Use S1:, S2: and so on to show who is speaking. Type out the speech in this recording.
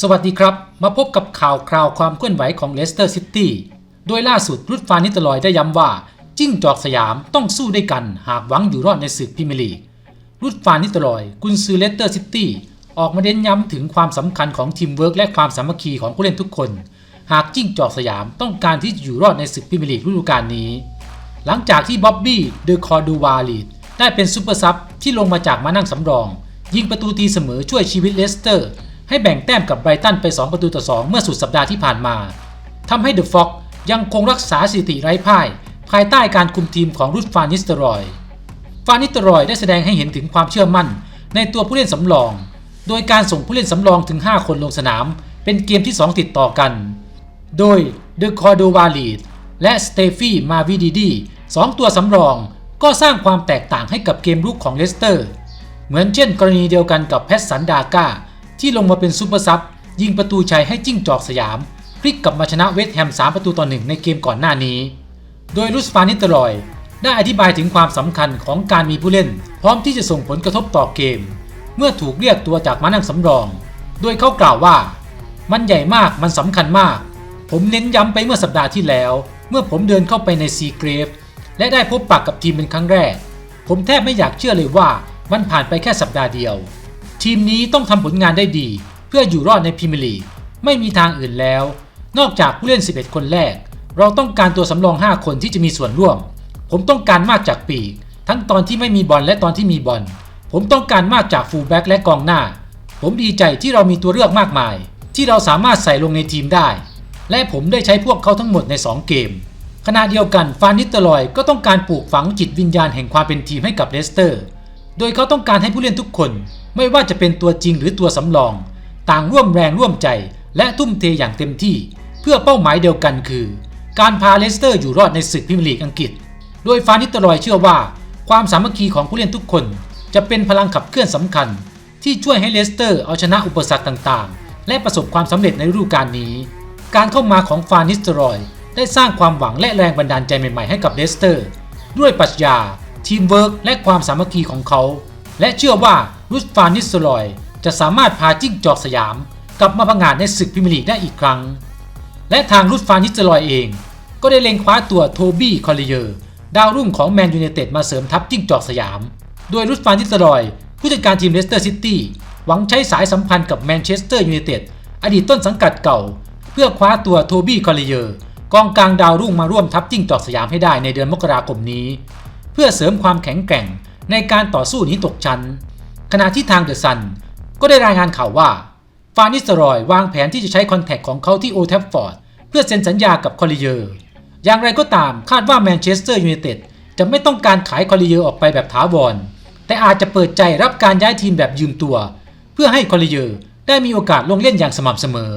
S1: สวัสดีครับ มาพบกับข่าวคราวความเคลื่อนไหวของเลสเตอร์ซิตี้โดยล่าสุดรุดฟานิตลอยได้ย้ำว่า จิ้งจอกสยามต้องสู้ด้วยกัน หากหวังอยู่รอดในศึกพรีเมียร์ลีกรุดฟานิตลอย กุนซือเลสเตอร์ซิตี้ออกมาเน้นย้ำถึงความสำคัญของทีมเวิร์กและความสามัคคีของผู้เล่นทุกคน หากจิ้งจอกสยามต้องการที่จะอยู่รอดในศึกพรีเมียร์ลีกฤดูกาลนี้ หลังจากที่บ๊อบบี้เดอคอร์ดูวาลีดได้เป็นซูเปอร์ซับที่ลงมาจากมานั่งสำรอง ยิงประตูตีเสมอช่วยชีวิตเลสเตอร์ ให้แบ่งแต้มกับไบรตันไป 2 ประตูต่อ 2 เมื่อสุดสัปดาห์ที่ผ่านมาทำให้เดอะฟ็อกยังคงรักษาสถิติไร้พ่าย ภายใต้การคุมทีมของรุดฟานิสเตอรอย ฟานิสเตอรอยได้แสดงให้เห็นถึงความเชื่อมั่น ในตัวผู้เล่นสำรอง โดยการส่งผู้เล่นสำรองถึง 5 คนลงสนาม เป็นเกมที่ 2 ติดต่อกัน โดยเดอะคอร์โดวาลีดและสเตฟี่มาวิดีดีสองตัวสำรองก็สร้างความแตกต่างให้กับเกมรุกของเลสเตอร์ เหมือนเช่นกรณีเดียวกันกับแพทสันดาก้า ที่ลงมาเป็นซูเปอร์ซับยิงประตูชัยให้จิ้งจอกสยาม พลิกกลับมาชนะเวสต์แฮม 3 ประตูต่อหนึ่งในเกมก่อนหน้านี้ โดยลุสฟานิตรอย ได้อธิบายถึงความสำคัญของการมีผู้เล่น พร้อมที่จะส่งผลกระทบต่อเกม เมื่อถูกเรียกตัวจากมานั่งสำรอง โดยเขากล่าวว่า มันใหญ่มากมันสำคัญมาก ผมเน้นย้ำไปเมื่อสัปดาห์ที่แล้ว เมื่อผมเดินเข้าไปในซีเกรฟและได้พบปะกกับทีมเป็นครั้งแรก ผมแทบไม่อยากเชื่อเลยว่ามันผ่านไปแค่สัปดาห์เดียว ทีมนี้ต้องทำผลงานได้ดี เพื่ออยู่รอดในพรีเมียร์ลีกไม่มีทางอื่นแล้ว นอกจากผู้เล่น 11 คนแรก เราต้องการตัวสำรอง 5 คนที่จะมีส่วนร่วม ผมต้องการมากจากปีก ทั้งตอนที่ไม่มีบอลและตอนที่มีบอล ผมต้องการมากจากฟูลแบ็กและกองหน้า ผมดีใจที่เรามีตัวเลือกมากมาย ที่เราสามารถใส่ลงในทีมได้ และผมได้ใช้พวกเขาทั้งหมดใน 2 เกม ขณะเดียวกันฟานิสเตอรอยก็ต้องการปลูกฝังจิตวิญญาณแห่งความเป็นทีมให้กับเลสเตอร์ โดยเขาต้องการให้ผู้เล่นทุกคน ไม่ว่าจะเป็นตัวจริงหรือตัวสำรอง ต่างร่วมแรงร่วมใจ และทุ่มเทอย่างเต็มที่ เพื่อเป้าหมายเดียวกันคือ การพาเลสเตอร์อยู่รอดในศึกพรีเมียร์ลีกอังกฤษ โดยฟานิสเตรอยเชื่อว่า ความสามัคคีของผู้เล่นทุกคน จะเป็นพลังขับเคลื่อนสำคัญ ที่ช่วยให้เลสเตอร์เอาชนะอุปสรรคต่างๆ และประสบความสำเร็จในฤดูกาลนี้ การเข้ามาของฟานิสเตอรอย ได้สร้างความหวังและแรงบันดาลใจใหม่ๆให้กับเลสเตอร์ ด้วยปรัชญา ทีมเวิร์กและความสามัคคีของเขา และเชื่อว่ารุสฟานิสลอย จะสามารถพาจิ้งจอกสยาม กลับมาพังงาดในศึกพรีเมียร์ลีกได้อีกครั้ง และทางรุสฟานิสลอยเอง ก็ได้เล็งคว้าตัวโทบี้คอลเลเยอร์ดาวรุ่งของแมนยูไนเต็ดมาเสริมทัพจิ้งจอกสยาม โดยรุสฟานิสลอย ผู้จัดการทีมเลสเตอร์ซิตี้หวังใช้สายสัมพันธ์กับแมนเชสเตอร์ยูไนเต็ดอดีตต้นสังกัดเก่า เพื่อคว้าตัวโทบี้คอลเลเยอร์กองกลางดาวรุ่งมาร่วมทัพจิ้งจอกสยามให้ได้ในเดือนมกราคมนี้ เพื่อเสริมความแข็งแกร่งในการต่อสู้หนี้ตกชั้น ขณะที่ทางเดอะซันก็ได้รายงานข่าวว่า ฟานิสเตอรอยวางแผนที่จะใช้คอนแทคของเขาที่โอแทฟฟอร์ดเพื่อเซ็นสัญญากับคอลเลเยอร์ อย่างไรก็ตามคาดว่าแมนเชสเตอร์ยูไนเต็ดจะไม่ต้องการขายคอลเลเยอร์ออกไปแบบถาวร แต่อาจจะเปิดใจรับการย้ายทีมแบบยืมตัว เพื่อให้คอลเลเยอร์ได้มีโอกาสลงเล่นอย่างสม่ำเสมอ